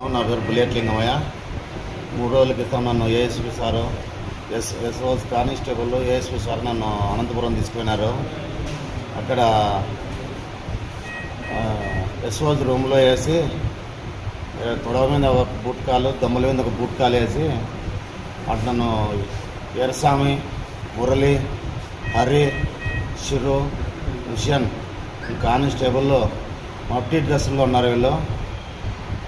నా పేరు బుల్లెట్ లింగమయ్య. మూడు రోజుల క్రితం నన్ను ఏఎస్పీ సారు ఎస్ ఎస్ఓస్ కానిస్టేబుల్ ఏఎస్పీ సార్ నన్ను అనంతపురం తీసుకుపోయినారు. అక్కడ ఎస్ఓస్ రూమ్లో వేసి తొడవ మీద ఒక బూట్ కాలు దమ్ముల మీద ఒక బూట్ కాలు వేసి అటు నన్ను వీరస్వామి మురళి హరి షిరు హుషన్ కానిస్టేబుల్ కానిస్టేబుల్లో మఫ్టీ డ్రెస్సుల్లో ఉన్నారు వీళ్ళు.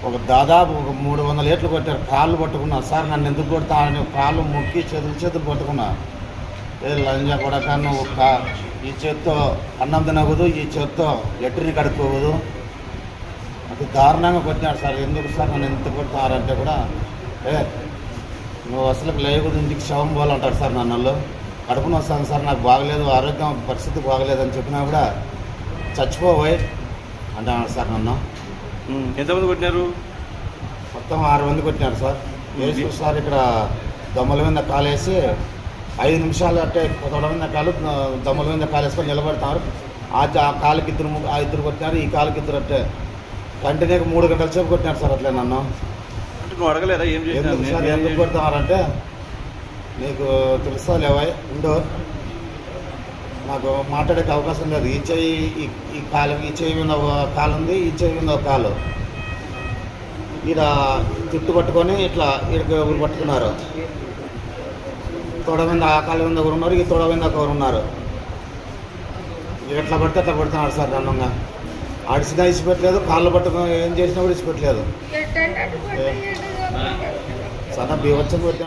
ఒక దాదాపు ఒక మూడు వందల ఏట్లు కొట్టారు. కాళ్ళు పట్టుకున్నా సార్ నన్ను ఎందుకు కొడతా? అని కాళ్ళు ముక్కి చేతులు చేతులు పట్టుకున్నా. ఏ లంజా కొడక నువ్వు ఈ చేత్తో అన్నం తినకూడదు ఈ చేత్తో ఎట్టుని కడుక్కోవద్దు అది దారుణంగా కొట్టినాడు సార్. ఎందుకు సార్ నన్ను ఎంత కొడతారంటే కూడా ఏ నువ్వు అసలు లేకూడదు ఇంటికి శవం పోవాలంటారు సార్ నన్ను కడుపున వస్తాను సార్ నాకు బాగలేదు ఆరోగ్యం పరిస్థితి బాగలేదని చెప్పినా కూడా చచ్చిపోబోయ్ అంటున్నాడు సార్ నన్ను. ఎంతమంది కొట్టినారు? మొత్తం ఆరు మంది కొట్టినారు సార్. వేసి సార్ ఇక్కడ దొమ్మల మీద కాలేసి ఐదు నిమిషాలు అంటే తొడ మీద కాలు దొమ్మల మీద కాలేసుకొని నిలబెడతారు. ఆ కాలుకి ఇద్దరు ఆ ఇద్దరు కొట్టినారు ఈ కాలుకి ఇద్దరు అంటే కంటిన్యూగా మూడు గంటల సేపు కొట్టినారు సార్ అట్లే నన్ను. నువ్వు అడగలేదా ఏం చేసినావు? ఎందుకు చేసినా? కొడతారంటే నీకు తెలుసా లేవా ఉండో. నాకు మాట్లాడే అవకాశం లేదు. ఈ చెయ్యి ఈ కాలు ఈ చెయ్యి మీద ఒక కాలు ఉంది ఈ చెయ్యి మీద ఒక కాలు. ఈడ చుట్టు పట్టుకొని ఇట్లా ఈడకి ఒకరు పట్టుకున్నారు. తొడ మీద ఆ కాలు మీద ఒకరు ఉన్నారు ఈ తొడ మీద ఒకరు ఉన్నారు. ఎట్లా పడితే అట్లా పడుతున్నారు సార్ నన్ను అడిసినా ఇచ్చిపెట్టలేదు కాళ్ళు పట్టుకొని ఏం చేసినా కూడా ఇచ్చిపెట్టలేదు. సన్న బీవచ్చం